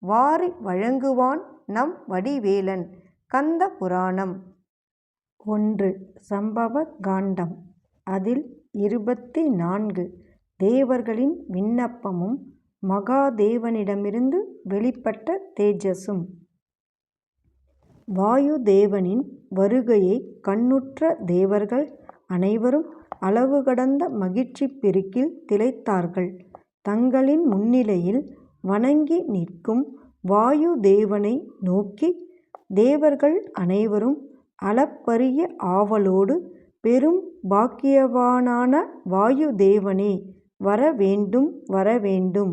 வாரி வழங்குவான் நம் வடிவேலன். கந்த புராணம். ஒன்று சம்பவ காண்டம். அதில் இருபத்தி நான்கு தேவர்களின் விண்ணப்பமும் மகாதேவனிடமிருந்து வெளிப்பட்ட தேஜஸும். வாயுதேவனின் வருகையை கண்ணுற்ற தேவர்கள் அனைவரும் அளவு கடந்த மகிழ்ச்சி பெருக்கில் திளைத்தார்கள். தங்களின் முன்னிலையில் வணங்கி நிற்கும் வாயு தேவனை நோக்கி தேவர்கள் அனைவரும் அளப்பரிய ஆவலோடு பெரும் பாக்கியவானான வாயுதேவனே வர வேண்டும் வர வேண்டும்.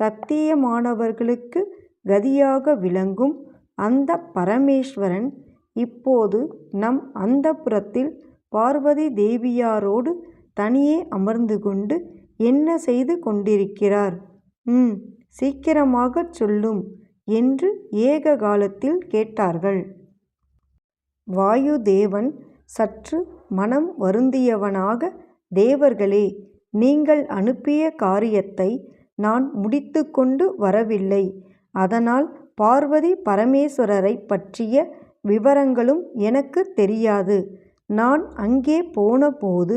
சத்தியமானவர்களுக்கு கதியாக விளங்கும் அந்த பரமேஸ்வரன் இப்போது நம் அந்தப்புரத்தில் பார்வதி தேவியாரோடு தனியே அமர்ந்து கொண்டு என்ன செய்து கொண்டிருக்கிறார்? ம் சீக்கிரமாகச் சொல்லும் என்று ஏக காலத்தில் கேட்டார்கள். வாயுதேவன் சற்று மனம் வருந்தியவனாக தேவர்களே நீங்கள் அனுப்பிய காரியத்தை நான் முடித்துக் கொண்டு வரவில்லை. அதனால் பார்வதி பரமேஸ்வரரைப் பற்றிய விவரங்களும் எனக்குத் தெரியாது. நான் அங்கே போனபோது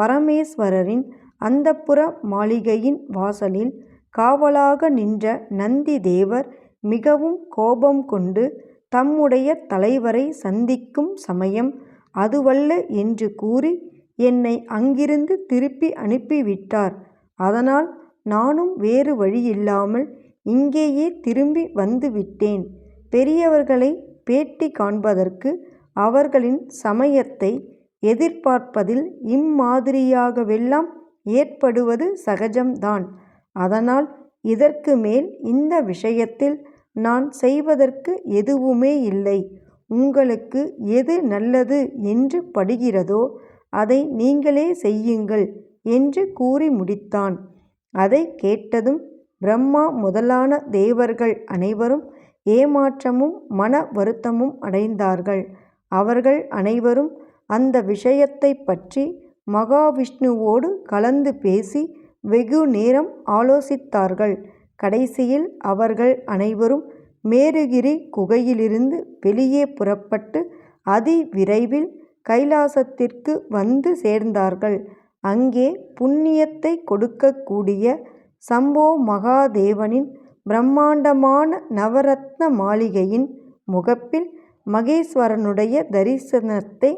பரமேஸ்வரரின் அந்தப்புர மாளிகையின் வாசலில் காவலாக நின்ற நந்தி தேவர் மிகவும் கோபம் கொண்டு தம்முடைய தலைவரை சந்திக்கும் சமயம் அதுவல்ல என்று கூறி என்னை அங்கிருந்து திருப்பி அனுப்பிவிட்டார். அதனால் நானும் வேறு வழியில்லாமல் இங்கேயே திரும்பி வந்துவிட்டேன். பெரியவர்களை பேட்டி காண்பதற்கு அவர்களின் சமயத்தை எதிர்பார்ப்பதில் இம்மாதிரியாகவெல்லாம் ஏற்படுவது சகஜம்தான். அதனால் இதற்கு மேல் இந்த விஷயத்தில் நான் செய்வதற்கு எதுவுமே இல்லை. உங்களுக்கு எது நல்லது என்று படுகிறதோ அதை நீங்களே செய்யுங்கள் என்று கூறி முடித்தான். அதை கேட்டதும் பிரம்மா முதலான தேவர்கள் அனைவரும் ஏமாற்றமும் மன வருத்தமும் அடைந்தார்கள். அவர்கள் அனைவரும் அந்த விஷயத்தைப் பற்றி மகாவிஷ்ணுவோடு கலந்து பேசி வெகு நேரம் ஆலோசித்தார்கள். கடைசியில் அவர்கள் அனைவரும் மேருகிரி குகையிலிருந்து வெளியே புறப்பட்டு அதி விரைவில் கைலாசத்திற்கு வந்து சேர்ந்தார்கள். அங்கே புண்ணியத்தை கொடுக்கக்கூடிய சம்போ மகாதேவனின் பிரம்மாண்டமான நவரத்ன மாளிகையின் முகப்பில் மகேஸ்வரனுடைய தரிசனத்தை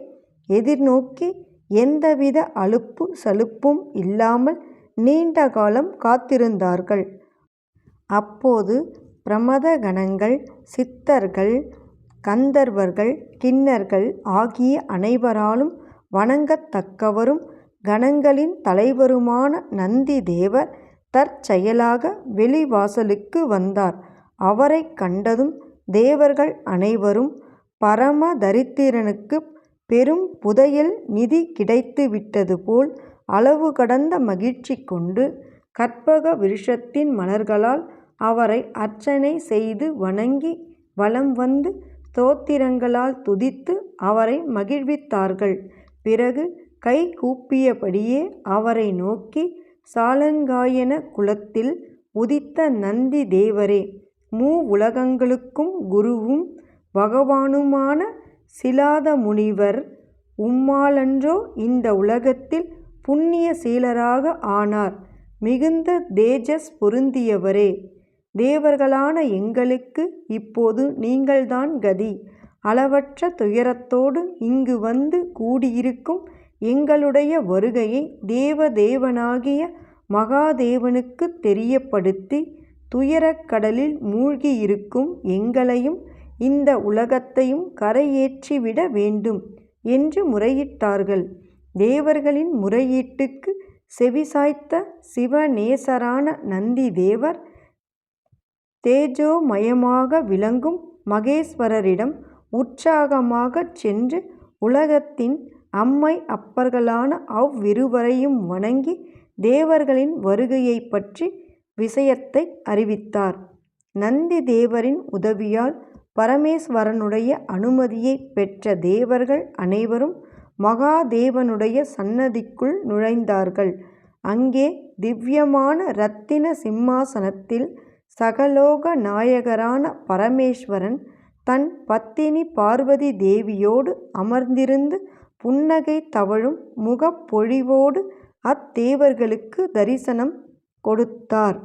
எதிர்நோக்கி எந்தவித அலுப்பு சலுப்பும் இல்லாமல் நீண்ட காலம் காத்திருந்தார்கள். அப்போது பிரமத கணங்கள் சித்தர்கள் கந்தர்வர்கள் கிண்ணர்கள் ஆகிய அனைவராலும் வணங்கத்தக்கவரும் கணங்களின் தலைவருமான நந்தி தேவர் தற்செயலாக வெளிவாசலுக்கு வந்தார். அவரை கண்டதும் தேவர்கள் அனைவரும் பரம தரித்திரனுக்கு பெரும் புதையல் நிதி கிடைத்து விட்டது போல் அளவு கடந்த மகிழ்ச்சி கொண்டு கற்பக விருஷத்தின் மலர்களால் அவரை அர்ச்சனை செய்து வணங்கி வலம் வந்து ஸ்தோத்திரங்களால் துதித்து அவரை மகிழ்வித்தார்கள். பிறகு கை கூப்பியபடியே அவரை நோக்கி சாலங்காயன குலத்தில் உதித்த நந்தி தேவரே மூ உலகங்களுக்கும் குருவும் பகவானுமான சிலாத முனிவர் உம்மாலன்றோ இந்த உலகத்தில் புண்ணிய சீலராக ஆனார். மிகுந்த தேஜஸ் பொருந்தியவரே தேவர்களான எங்களுக்கு இப்போது நீங்கள்தான் கதி. அளவற்ற துயரத்தோடு இங்கு வந்து கூடியிருக்கும் எங்களுடைய வருகையை தேவதேவனாகிய மகாதேவனுக்கு தெரியப்படுத்தி துயரக்கடலில் மூழ்கியிருக்கும் எங்களையும் இந்த உலகத்தையும் கரையேற்றிவிட வேண்டும் என்று முறையிட்டார்கள். தேவர்களின் முறையீட்டுக்கு செவிசாய்த்த சிவநேசரான நந்தி தேவர் தேஜோமயமாக விளங்கும் மகேஸ்வரரிடம் உற்சாகமாகச் சென்று உலகத்தின் அம்மை அப்பர்களான அவ்விருவரையும் வணங்கி தேவர்களின் வருகையைப் பற்றி விஷயத்தை அறிவித்தார். நந்தி தேவரின் உதவியால் பரமேஸ்வரனுடைய அனுமதியைப் பெற்ற தேவர்கள் அனைவரும் மகாதேவனுடைய சந்நிதிக்குள் நுழைந்தார்கள். அங்கே திவ்யமான இரத்தின சிம்மாசனத்தில் சகலோக நாயகரான பரமேஸ்வரன் தன் பத்தினி பார்வதி தேவியோடு அமர்ந்திருந்து புன்னகை தவழும் முகப்பொழிவோடு அத்தேவர்களுக்கு தரிசனம் கொடுத்தார்.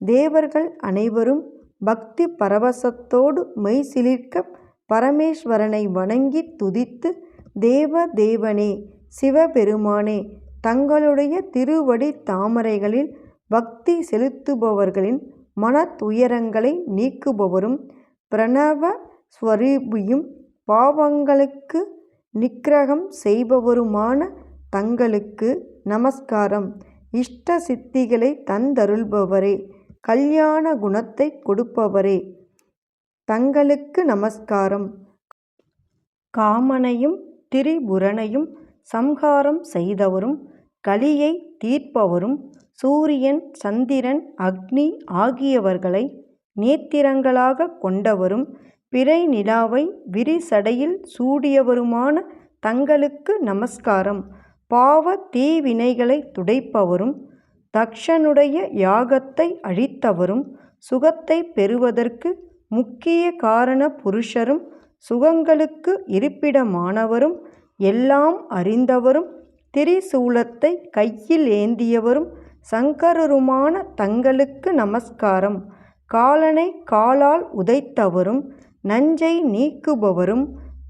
தேவர்கள் அனைவரும் பக்தி பரவசத்தோடு மெய்சிலிர்க்க பரமேஸ்வரனை வணங்கித் துதித்து தேவ தேவனே சிவபெருமானே தங்களுடைய திருவடி தாமரைகளில் பக்தி செலுத்துபவர்களின் மனத்துயரங்களை நீக்குபவரும் பிரணவ ஸ்வரூபியும் பாவங்களுக்கு நிக்கிரகம் செய்பவருமான தங்களுக்கு நமஸ்காரம். இஷ்ட சித்திகளை தந்தருள்பவரே கல்யாண குணத்தை கொடுப்பவரே தங்களுக்கு நமஸ்காரம். காமனையும் திரிபுரனையும் சம்ஹாரம் செய்தவரும் கலியை தீர்ப்பவரும் சூரியன் சந்திரன் அக்னி ஆகியவர்களை நேத்திரங்களாகக் கொண்டவரும் பிறை நிலாவை விரிசடையில் சூடியவருமான தங்களுக்கு நமஸ்காரம். பாவ தீவினைகளை துடைப்பவரும் தக்ஷனுடைய யாகத்தை அழித்தவரும் சுகத்தை பெறுவதற்கு முக்கிய காரண புருஷரும் சுகங்களுக்கு இருப்பிடமானவரும் எல்லாம் அறிந்தவரும் திரிசூலத்தை கையில் ஏந்தியவரும் சங்கரருமான தங்களுக்கு நமஸ்காரம். காலனை காலால் உதைத்தவரும் நஞ்சை நீக்குபவரும்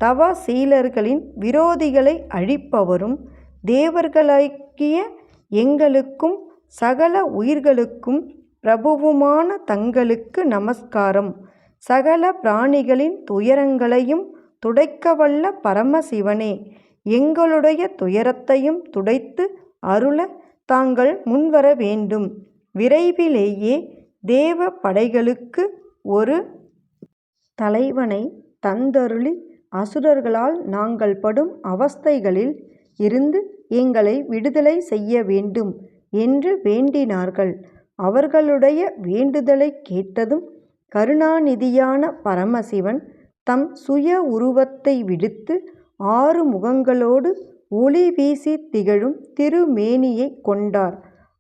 தவசீலர்களின் விரோதிகளை அழிப்பவரும் தேவர்களாகிய எங்களுக்கும் சகல உயிர்களுக்கும் பிரபுவுமான தங்களுக்கு நமஸ்காரம். சகல பிராணிகளின் துயரங்களையும் துடைக்கவல்ல பரமசிவனே எங்களுடைய துயரத்தையும் துடைத்து அருள தாங்கள் முன்வர வேண்டும். விரைவிலேயே தேவ படைகளுக்கு ஒரு தலைவனை தந்தருளி அசுரர்களால் நாங்கள் படும் அவஸ்தைகளில் இருந்து எங்களை விடுதலை செய்ய வேண்டும் என்று வேண்டினார்கள். அவர்களுடைய வேண்டுதலை கேட்டதும் கருணாநிதியான பரமசிவன் தம் சுய உருவத்தை விடுத்து ஆறு முகங்களோடு ஒளி வீசி திகழும் திருமேனியைக் கொண்டார்.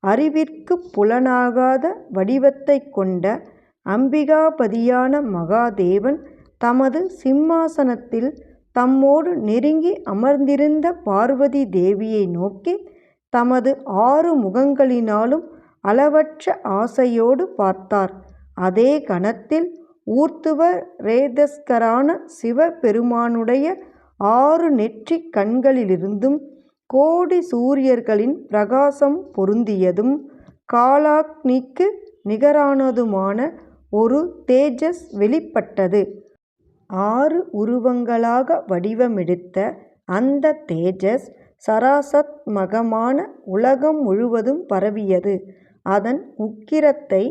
அறிவிற்குப் புலனாகாத வடிவத்தைக் கொண்ட அம்பிகாபதியான மகாதேவன் தமது சிம்மாசனத்தில் தம்மோடு நெருங்கி அமர்ந்திருந்த பார்வதி தேவியை நோக்கி தமது ஆறு முகங்களினாலும் அளவற்ற ஆசையோடு பார்த்தார். அதே கணத்தில் ஊர்த்துவ ரேதஸ்கரான சிவபெருமானுடைய ஆறு நெற்றிக் கண்களிலிருந்தும் கோடி சூரியர்களின் பிரகாசம் பொருந்தியதும் காலாக்னிக்கு நிகரானதுமான ஒரு தேஜஸ் வெளிப்பட்டது. ஆறு உருவங்களாக வடிவமெடுத்த அந்த தேஜஸ் சராசத்மகமான உலகம் முழுவதும் பரவியது. அதன் உக்கிரத்தை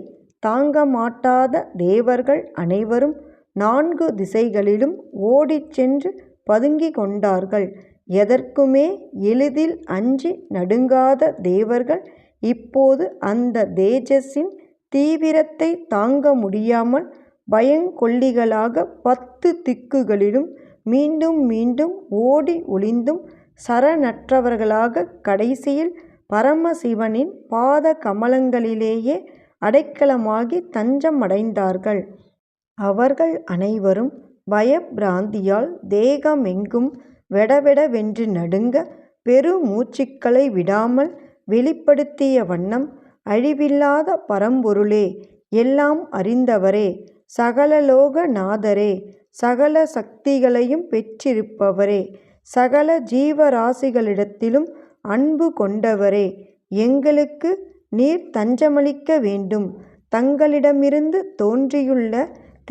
தாங்கமாட்டாத தேவர்கள் அனைவரும் நான்கு திசைகளிலும் ஓடிச் சென்று பதுங்கிக் கொண்டார்கள். எதற்குமே எளிதில் அஞ்சி நடுங்காத தேவர்கள் இப்போது அந்த தேஜஸின் தீவிரத்தைத் தாங்க முடியாமல் பயங்கொல்லிகளாக பத்து திக்குகளிலும் மீண்டும் மீண்டும் ஓடி ஒளிந்தும் சரணற்றவர்களாகக் கடைசியில் பரமசிவனின் பாத கமலங்களிலேயே அடைக்கலமாகித் தஞ்சமடைந்தார்கள். அவர்கள் அனைவரும் பயப்பிராந்தியால் தேகமெங்கும் வெடவெடவென்று நடுங்க பெருமூச்சுக்களை விடாமல் வெளிப்படுத்திய வண்ணம் அழிவில்லாத பரம்பொருளே எல்லாம் அறிந்தவரே சகலலோக நாதரே சகல சக்திகளையும் பெற்றிருப்பவரே சகல ஜீவராசிகளிடத்திலும் அன்பு கொண்டவரே எங்களுக்கு நீர் தஞ்சமளிக்க வேண்டும். தங்களிடமிருந்து தோன்றியுள்ள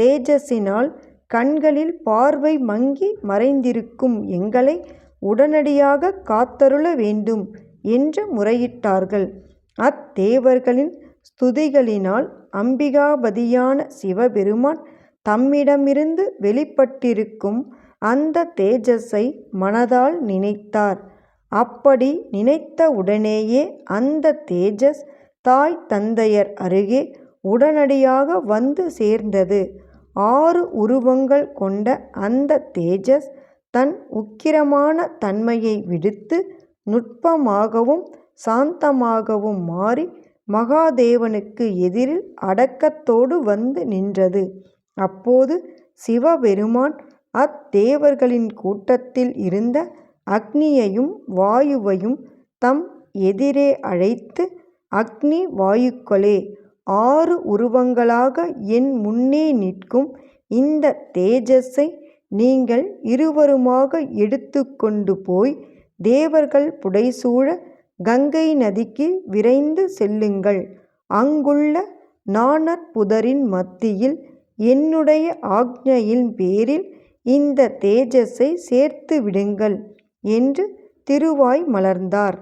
தேஜஸினால் கண்களில் பார்வை மங்கி மறைந்திருக்கும் எங்களை உடனடியாக காத்தருள வேண்டும் என்று முறையிட்டார்கள். அத்தேவர்களின் ஸ்துதிகளினால் அம்பிகாபதியான சிவபெருமான் தம்மிடமிருந்து வெளிப்பட்டிருக்கும் அந்த தேஜஸை மனதால் நினைத்தார். அப்படி நினைத்த உடனேயே அந்த தேஜஸ் தாய் தந்தையர் அருகே உடனடியாக வந்து சேர்ந்தது. ஆறு உருவங்கள் கொண்ட அந்த தேஜஸ் தன் உக்கிரமான தன்மையை விடுத்து நுட்பமாகவும் சாந்தமாகவும் மாறி மகாதேவனுக்கு எதிரில் அடக்கத்தோடு வந்து நின்றது. அப்போது சிவபெருமான் அத்தேவர்களின் கூட்டத்தில் இருந்த அக்னியையும் வாயுவையும் தம் எதிரே அழைத்து அக்னி வாயுக்களே ஆறு உருவங்களாக என் முன்னே நிற்கும் இந்த தேஜஸை நீங்கள் இருவருமாக எடுத்து கொண்டு போய் தேவர்கள் புடைசூழ கங்கை நதிக்கு விரைந்து செல்லுங்கள். அங்குள்ள நாணற்புதரின் மத்தியில் என்னுடைய ஆக்ஞையின் பேரில் இந்த தேஜஸை சேர்த்து விடுங்கள் என்று திருவாய் மலர்ந்தார்.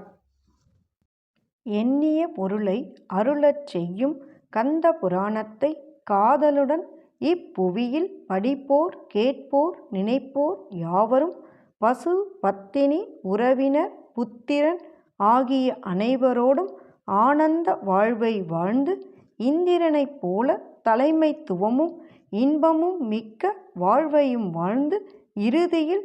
எண்ணிய பொருளை அருளச் செய்யும் கந்த புராணத்தை காதலுடன் இப்புவியில் படிப்போர் கேட்போர் நினைப்போர் யாவரும் பசு பத்தினி உறவினர் புத்திரன் ஆகிய அனைவரோடும் ஆனந்த வாழ்வை வாழ்ந்து இந்திரனைப் போல தலைமைத்துவமும் இன்பமும் மிக்க வாழ்வையும் வாழ்ந்து இறுதியில்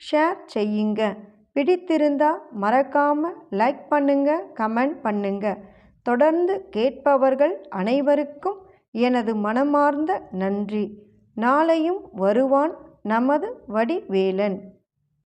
ஷேர் செய்யுங்க. பிடித்திருந்தா மறக்காமல் லைக் பண்ணுங்க கமெண்ட் பண்ணுங்க. தொடர்ந்து கேட்பவர்கள் அனைவருக்கும் எனது மனமார்ந்த நன்றி. நாளையும் வருவான் நமது வடிவேலன்.